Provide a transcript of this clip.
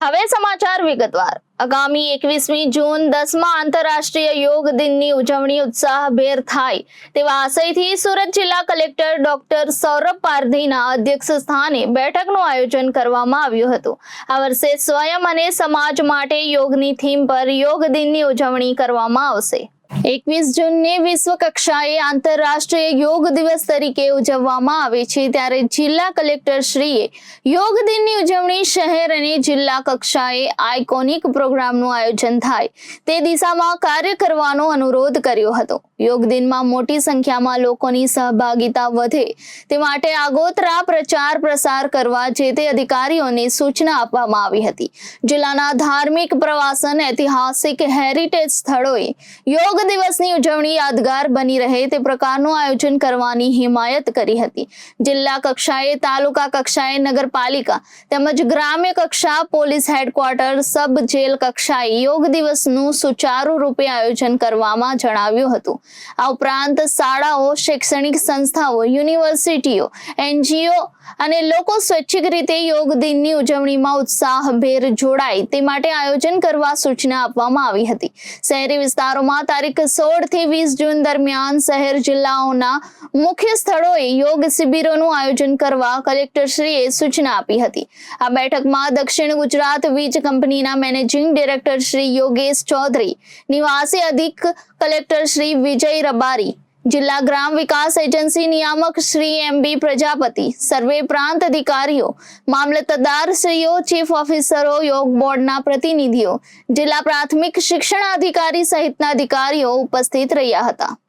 હવે સમાચાર વિગતવાર. આગામી એકવીસમી જૂન દસમા આંતરરાષ્ટ્રીય યોગ દિનની ઉજવણી ઉત્સાહભેર થાય તેવા આશયથી સુરત જિલ્લા કલેક્ટર ડોક્ટર સૌરભ પારધીના અધ્યક્ષ સ્થાને બેઠકનું આયોજન કરવામાં આવ્યું હતું. આ વર્ષે સ્વયં અને સમાજ માટે યોગની થીમ પર યોગ દિનની ઉજવણી કરવામાં આવશે. એકવીસ જૂનને વિશ્વ કક્ષાએ આંતરરાષ્ટ્રીય યોગ દિવસ તરીકે ઉજવવામાં આવે છે. ત્યારે જિલ્લા કલેક્ટર શ્રીએ યોગ દિનની ઉજવણી શહેર અને જિલ્લા કક્ષાએ આઇકોનિક પ્રોગ્રામનું આયોજન થાય તે દિશામાં કાર્ય કરવાનો અનુરોધ કર્યો હતો. યોગ દિનમાં મોટી સંખ્યામાં લોકોની સહભાગિતા વધે તે માટે આગોતરા પ્રચાર પ્રસાર કરવા જે તે અધિકારીઓને સૂચના આપવામાં આવી હતી. જિલ્લાના ધાર્મિક, પ્રવાસન, ઐતિહાસિક હેરિટેજ સ્થળોએ યોગ દિવસની ઉજવણી યાદગાર બની રહે તે પ્રકારનું આયોજન કરવાની હિમાયત કરી હતી. જિલ્લા કક્ષાએ, તાલુકા કક્ષાએ, નગરપાલિકા તેમજ ગ્રામ્ય કક્ષા પોલીસ હેડક્વાર્ટર સબ જેલ કક્ષાએ યોગ દિવસનું સુચારુ રૂપે આયોજન કરવામાં જણાવ્યું હતું. આ ઉપરાંત શાળાઓ, શૈક્ષણિક સંસ્થાઓ, યુનિવર્સિટીઓ, એનજીઓ અને લોકો સ્વૈચ્છિક રીતે યોગ દિનની ઉજવણીમાં ઉત્સાહભેર જોડાય તે માટે આયોજન કરવા સૂચના આપવામાં આવી હતી. શહેરી વિસ્તારોમાં તારીખ સોળથી વીસ જૂન દરમિયાન શહેર જિલ્લાઓના મુખ્ય સ્થળોએ યોગ શિબિરોનું આયોજન કરવા કલેક્ટરશ્રીએ સૂચના આપી હતી. આ બેઠકમાં દક્ષિણ ગુજરાત વીજ કંપનીના મેનેજિંગ ડિરેક્ટર શ્રી યોગેશ ચૌધરી, નિવાસી અધિક કલેક્ટર શ્રી વિજય રબારી જિલ્લા ગ્રામ વિકાસ એજન્સી નિયામક શ્રી એમ બી પ્રજાપતિ, સર્વે પ્રાંત અધિકારીઓ મામલતદારશ્રીઓ ચીફ ઓફિસરો, યોગ બોર્ડના પ્રતિનિધિઓ, જિલ્લા પ્રાથમિક શિક્ષણ અધિકારી સહિતના અધિકારીઓ ઉપસ્થિત રહ્યા હતા.